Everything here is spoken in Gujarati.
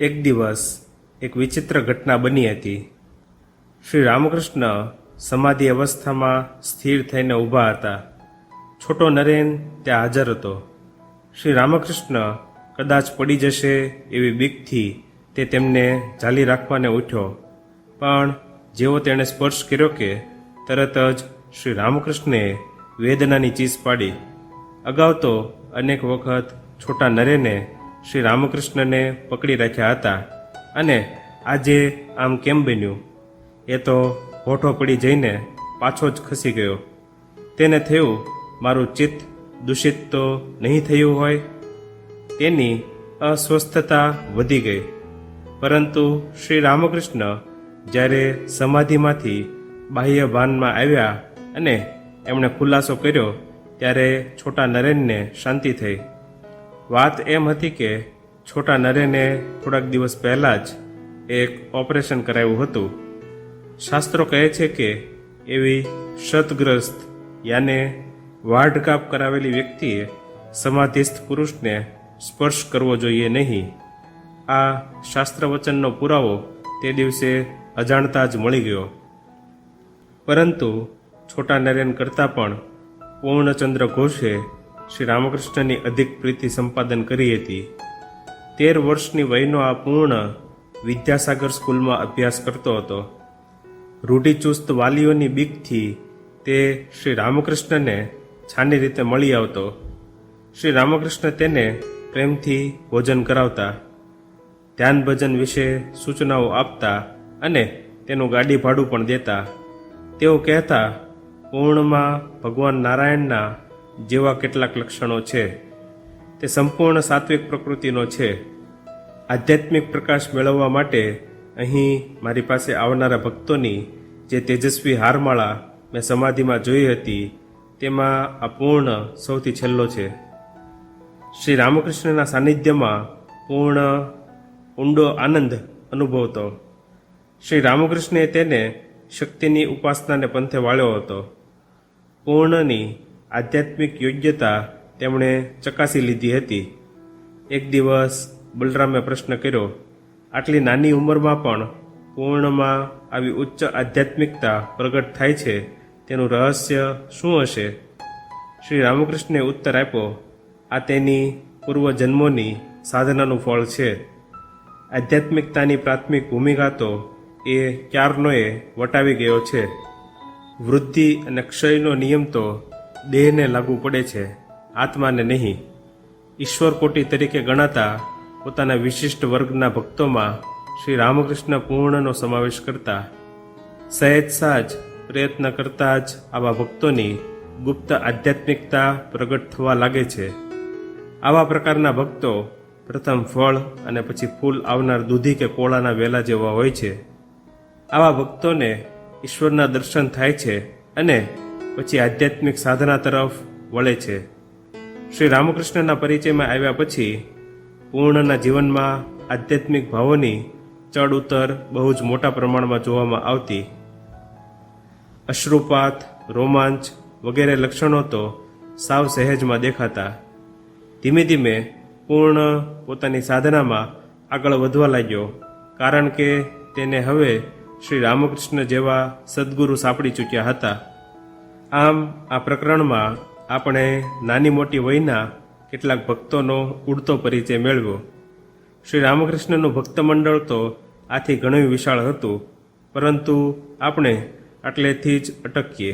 એક દિવસ એક વિચિત્ર ઘટના બની હતી. શ્રી રામકૃષ્ણ સમાધિ અવસ્થામાં સ્થિર થઈને ઊભા હતા. છોટો નરેન ત્યાં હાજર હતો. શ્રી રામકૃષ્ણ કદાચ પડી જશે એવી બીકથી તે તેમને ઝાલી રાખવાને ઉઠ્યો. પણ જેવો તેણે સ્પર્શ કર્યો કે તરત જ શ્રી રામકૃષ્ણે વેદનાની ચીસ પાડી. અગાઉ તો અનેક વખત છોટા નરેને શ્રી રામકૃષ્ણને પકડી રાખ્યા હતા અને આજે આમ કેમ બન્યું? એ તો હોઠો પડી જઈને પાછો જ ખસી ગયો. તેને થયું, મારું ચિત્ત દૂષિત તો નહીં થયું હોય? તેની અસ્વસ્થતા વધી ગઈ. પરંતુ શ્રી રામકૃષ્ણ જ્યારે સમાધિમાંથી બાહ્ય ભાનમાં આવ્યા અને એમણે ખુલાસો કર્યો, ત્યારે છોટા નરેનને શાંતિ થઈ. વાત એમ હતી કે છોટા નરેને થોડાક દિવસ પહેલાં જ એક ઓપરેશન કરાવ્યું હતું. શાસ્ત્રો કહે છે કે એવી શતગ્રસ્ત યાને વાઢકાપ કરાવેલી વ્યક્તિએ સમાધિસ્થ પુરુષને સ્પર્શ કરવો જોઈએ નહીં. આ શાસ્ત્રવચનનો પુરાવો તે દિવસે અજાણતા જ મળી ગયો. પરંતુ છોટા નરેન કરતાં પણ પૂર્ણચંદ્ર ઘોષે શ્રી રામકૃષ્ણની અધિક પ્રીતિ સંપાદન કરી હતી. તેર વર્ષની વયનો આ પૂર્ણ વિદ્યાસાગર સ્કૂલમાં અભ્યાસ કરતો હતો. રૂઢિચુસ્ત વાલીઓની બીકથી તે શ્રી રામકૃષ્ણને છાની રીતે મળી આવતો. શ્રી રામકૃષ્ણ તેને પ્રેમથી ભોજન કરાવતા. ધ્યાન ભજન વિશે સૂચનાઓ આપતા અને તેનું ગાડી ભાડું પણ દેતા. તેઓ કહેતા, પૂર્ણમાં ભગવાન નારાયણના જેવા કેટલાક લક્ષણો છે, તે સંપૂર્ણ સાત્વિક પ્રકૃતિનો છે. આધ્યાત્મિક પ્રકાશ મેળવવા માટે અહીં મારી પાસે આવનારા ભક્તોની જે તેજસ્વી હારમાળા મેં સમાધિમાં જોઈ હતી, તેમાં આ પૂર્ણ સૌથી છેલ્લો છે. શ્રી રામકૃષ્ણના સાનિધ્યમાં પૂર્ણ ઊંડો આનંદ અનુભવતો. શ્રી રામકૃષ્ણે તેને શક્તિની ઉપાસનાને પંથે વાળ્યો હતો. પૂર્ણની આધ્યાત્મિક યોગ્યતા તેમણે ચકાસી લીધી હતી. એક દિવસ બલરામે પ્રશ્ન કર્યો, આટલી નાની ઉંમરમાં પણ પૂર્ણમાં આવી ઉચ્ચ આધ્યાત્મિકતા પ્રગટ થાય છે, તેનું રહસ્ય શું હશે? શ્રી રામકૃષ્ણે ઉત્તર આપ્યો, આ તેની પૂર્વજન્મોની સાધનાનું ફળ છે. આધ્યાત્મિકતાની પ્રાથમિક ભૂમિકા તો એ ક્યારનોએ વટાવી ગયો છે. વૃદ્ધિ અને ક્ષયનો નિયમ તો દેહને લાગુ પડે છે, આત્માને નહીં. ઈશ્વર કોટી તરીકે ગણાતા પોતાના વિશિષ્ટ વર્ગના ભક્તોમાં શ્રી રામકૃષ્ણ પૂર્ણનો સમાવેશ કરતા, સહેજ સાજ પ્રયત્ન કરતા જ આવા ભક્તોની ગુપ્ત આધ્યાત્મિકતા પ્રગટ થવા લાગે છે. આવા પ્રકારના ભક્તો પ્રથમ ફળ અને પછી ફૂલ આવનાર દૂધી કે કોળાના વેલા જેવા હોય છે. આવા ભક્તોને ઈશ્વરના દર્શન થાય છે અને પછી આધ્યાત્મિક સાધના તરફ વળે છે. શ્રી રામકૃષ્ણના પરિચયમાં આવ્યા પછી પૂર્ણના જીવનમાં આધ્યાત્મિક ભાવોની ચડ ઉતર બહુ જ મોટા પ્રમાણમાં જોવામાં આવતી. અશ્રુપાત, રોમાંચ વગેરે લક્ષણો તો સાવ સહેજમાં દેખાતા. ધીમે ધીમે પૂર્ણ પોતાની સાધનામાં આગળ વધવા લાગ્યો, કારણ કે તેને હવે શ્રી રામકૃષ્ણ જેવા સદગુરુ સાંપડી ચૂક્યા હતા. આમ આ પ્રકરણમાં આપણે નાની મોટી વયના કેટલાક ભક્તોનો ઉડતો પરિચય મેળવ્યો. શ્રી રામકૃષ્ણનું ભક્ત મંડળ તો આથી ઘણું વિશાળ હતું, પરંતુ આપણે આટલેથી જ અટકીએ.